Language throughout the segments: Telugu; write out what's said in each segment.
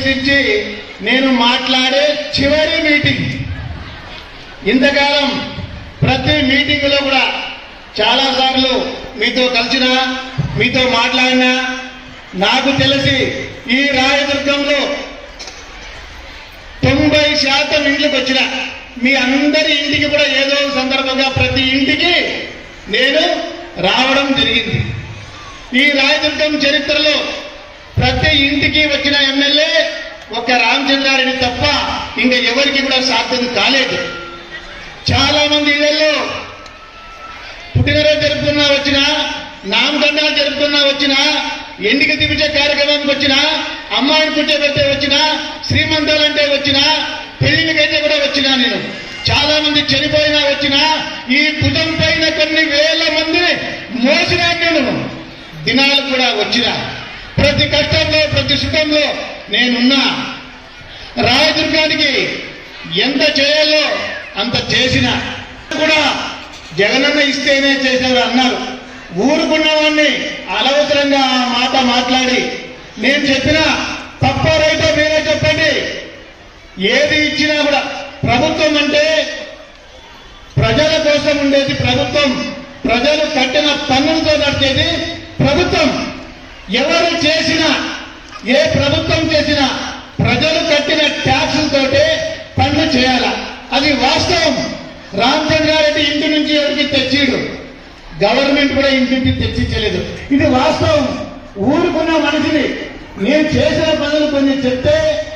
ఉద్దేశించి నేను మాట్లాడే చివరి మీటింగ్. ఇంతకాలం ప్రతి మీటింగ్లో కూడా చాలాసార్లు మీతో కలిసిన మీతో మాట్లాడినా నాకు తెలిసి ఈ రాయదుర్గంలో తొంభై శాతం ఇంట్లోకి వచ్చిన మీ అందరి ఇంటికి కూడా ఏదో సందర్భంగా ప్రతి ఇంటికి నేను రావడం జరిగింది. ఈ రాయదుర్గం చరిత్రలో ప్రతి ఇంటికి వచ్చిన ఎమ్మెల్యే ఒక రామచంద్రారెడ్డి తప్ప ఇంకా ఎవరికి కూడా సాధ్యం కాలేదు. చాలా మంది ఇళ్ళలో పుట్టినరోజు జరుపుకున్నా వచ్చినా నామకరణాలు జరుపుకున్నా వచ్చినా ఎండిక తిప్పించే కార్యక్రమానికి వచ్చినా అమ్మాయిని పుట్టేపెట్టే వచ్చినా శ్రీమంతాలంటే వచ్చినా పెళ్ళికైతే కూడా వచ్చినా నేను. చాలా మంది చనిపోయినా వచ్చినా ఈ భుజం పైన కొన్ని వేల మందిని మోసినా నేను. దినాలు కూడా వచ్చినా. ప్రతి కష్టంలో ప్రతి సుఖంలో నేనున్నా. రాయదుర్గానికి ఎంత చేయాలో అంత చేసిన. కూడా జగనన్న ఇస్తేనే చేశారు అన్నారు. ఊరుకున్న వాడిని అనవసరంగా ఆ మాట మాట్లాడి నేను చెప్పిన తప్ప రైటో మీరే చెప్పండి. ఏది ఇచ్చినా కూడా ప్రభుత్వం అంటే ప్రజల కోసం ఉండేది ప్రభుత్వం. ప్రజలు కట్టిన పన్నులతో నడిచేది ప్రభుత్వం. ఎవరు చేసినా ఏ ప్రభుత్వం చేసినా ప్రజలు కట్టిన ట్యాక్సులతోటే పనులు చేయాల. అది వాస్తవం. రామచంద్రారెడ్డి ఇంటి నుంచి ఎవరికి తెచ్చిడు? గవర్నమెంట్ కూడా ఇంటింటి తెచ్చిచ్చలేదు. ఇది వాస్తవం. ఊరుకున్న మనిషిని నేను చేసిన పనులు కొన్ని చెప్తే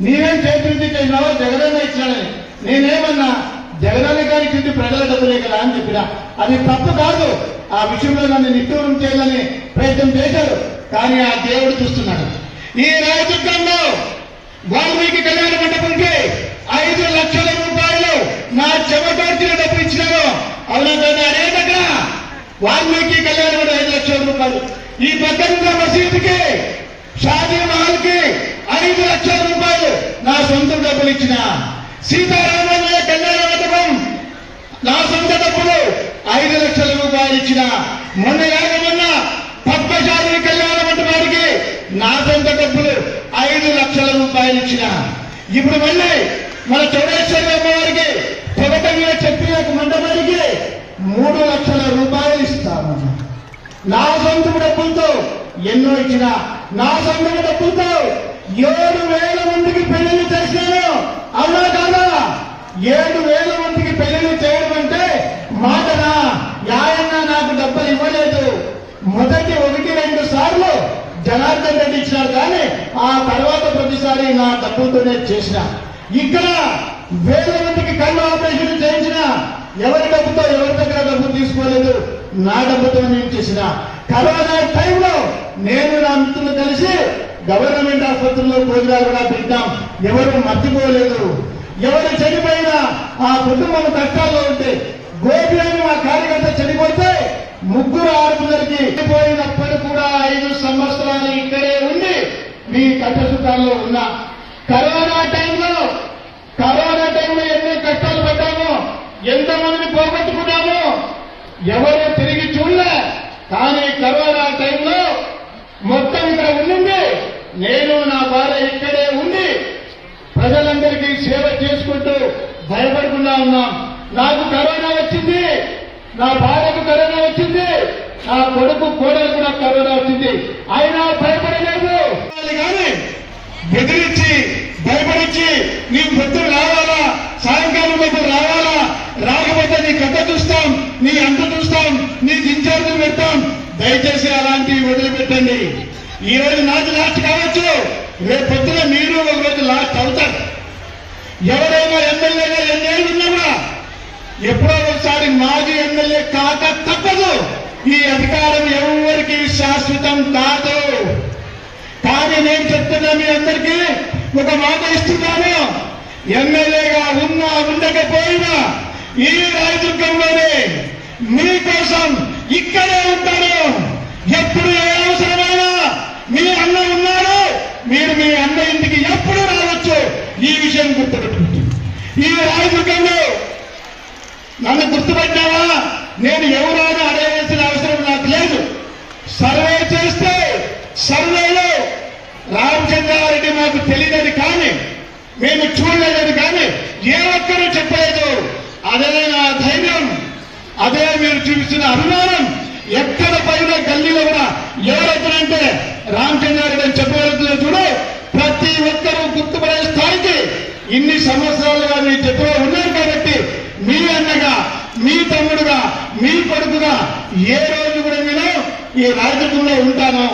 నీవేం చేతి చేసినావో జగనన్న ఇచ్చినాడని నేనేమన్నా జగనన్న గారి చుట్టూ ప్రజల డబ్బులే కదా అని చెప్పినా? అది తప్పు కాదు. ఆ విషయంలో నన్ను నిట్టూరం చేయాలని ప్రయత్నం చేశారు. కానీ ఆ దేవుడు చూస్తున్నాడు. ఈ రాజకీయంలో వాల్మీకి కళ్యాణ మండపంకి ఐదు లక్షల రూపాయలు నా చెమటోర్చిన డబ్బు ఇచ్చినాను అవునా అదే దగ్గర వాల్మీకి కళ్యాణ మండపం ఐదు లక్షల రూపాయలు. ఈ పక్కనున్న మసీదుకి షాదీ మహల్కి ఐదు లక్షల రూపాయలు నా సొంత డబ్బులు ఇచ్చిన సీతారామయ్య కళ్యాణ మండపం నా సొంత డబ్బులు ఐదు లక్షల రూపాయలు ఇచ్చిన మొన్న ఏమన్నా మొన్న పద్మశాలి కళ్యాణ వారికి నా సొంత డబ్బులు ఐదు లక్షల రూపాయలు ఇచ్చిన. ఇప్పుడు మళ్ళీ మన చౌడేశ్వరి అమ్మవారికి తొగట మీద చెప్పిన మండపానికి మూడు లక్షల రూపాయలు ఇస్తామన్న నా సొంత డబ్బులతో ఎన్నో ఇచ్చిన. నా సొంత డబ్బులతో ఏడు వేల మందికి పెళ్ళి చేశాను అవునా కాదా ఏడు వేల మందికి పెళ్ళిళ్ళు చేయడం అంటే మాటనా యాయన్న నాకు డబ్బులు ఇవ్వలేదు మొదటి ఒకటి రెండు సార్లు జనార్దన్ రెడ్డి ఇచ్చినారు కానీ ఆ తర్వాత ప్రతిసారి నా డబ్బులతోనే చేసిన. ఇక్కడ వేల మందికి కళ్ళు ఆపరేషన్ చేయించిన ఎవరి డబ్బుతో ఎవరి దగ్గర డబ్బు తీసుకోలేదు నా డబ్బుతో నేను చేసిన. కరోనా టైంలో నేను నా మిత్రులు కలిసి గవర్నమెంట్ ఆసుపత్రిలో భోజనాలు కూడా పెట్టాం. ఎవరు మర్చిపోలేదు. ఎవరు చనిపోయినా ఆ కుటుంబం కష్టాల్లో ఉంటే గోపి అని మా కార్యకర్త చనిపోతే ముగ్గురు ఆరుగురికి చనిపోయినప్పుడు కూడా ఐదు సంవత్సరాలు ఇక్కడే మీ కష్టసుఖాల్లో ఉన్నా కరోనా టైంలో కరోనా టైంలో ఎన్ని కష్టాలు పడ్డామో ఎంతమందిని పోగొట్టుకున్నామో ఎవరు తిరిగి చూడలే. కానీ కరోనా టైంలో మొత్తం ఇక్కడ ఉండింది. నేను నా భార్య ఇక్కడే ఉండి ప్రజలందరికీ సేవ చేసుకుంటూ భయపడకుండా ఉన్నాం. నాకు కరోనా వచ్చింది. నా భార్యకు కరోనా వచ్చింది. ఆ కొడుకు కోడలు కూడా కరోనా వచ్చింది. అయినా భయపడలేదు. కానీ బెదిరించి భయపడించి నీ పొద్దున రావాలా? సాయంకాలం లోపు రావాలా? రాకపోతే నీ కథ చూస్తాం నీ అంత చూస్తాం నీ ఇన్ఛార్జీలు పెడతాం. దయచేసి అలాంటివి వదిలిపెట్టండి. ఈ రోజు నాకు లాస్ట్ కావచ్చు. రేపు పొద్దున మీరు ఒక రోజు లాస్ట్ అవుతారు. ఎవరైనా ఎమ్మెల్యేగా ఎన్నేళ్ళు ఉన్నా కూడా ఎప్పుడో ఒకసారి మాజీ ఎమ్మెల్యే కాక తప్పదు. ఈ అధికారం ఎవరికి శాశ్వతం కాదు. కానీ నేను చెప్తున్నా మీ అందరికీ ఒక మాట ఇస్తున్నాను. ఎమ్మెల్యేగా ఉన్నా ఉండకపోయినా ఈ రాజదుర్గంలోనే మీకోసం ఇక్కడే ఉంటాను. ఎప్పుడు ఏ అవసరమైనా మీ అన్న ఉన్నారు మీరు మీ అన్న ఇంటికి ఎప్పుడు రావచ్చు? ఈ విషయం గుర్తుపెట్టుకుంటుంది ఈ రాజదుర్గంలో నన్ను గుర్తుపెట్టావా? నేను ఎవరు అడగవలసిన అవసరం నాకు లేదు సర్వే చేస్తే సర్వేలో రామచంద్రారెడ్డి మా మేము చూడలేదు కానీ ఏ ఒక్కరూ చెప్పలేదు. అదే నా ధైర్యం. అదే మీరు చూపిస్తున్న అభిమానం. ఎక్కడ పైన గల్లీలో కూడా ఎవరవుతారంటే రామచంద్రారెడ్డి అని చెప్పగలుగుతున్నారు చూడు ప్రతి ఒక్కరూ గుర్తుపడే స్థాయికి ఇన్ని సంవత్సరాలుగా మీ చెప్పులో ఉన్నారు కాబట్టి మీ అన్నగా మీ తమ్ముడుగా మీ కొడుకుగా ఏ రోజు కూడా నేను ఈ రాజకీయంలో ఉంటాను.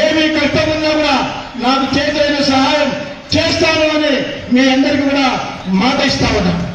ఏమి కష్టం ఉన్నా కూడా నాకు చేతైన సహాయం చేస్తాను అని మీ అందరికీ కూడా మాట ఇస్తా ఉన్నాను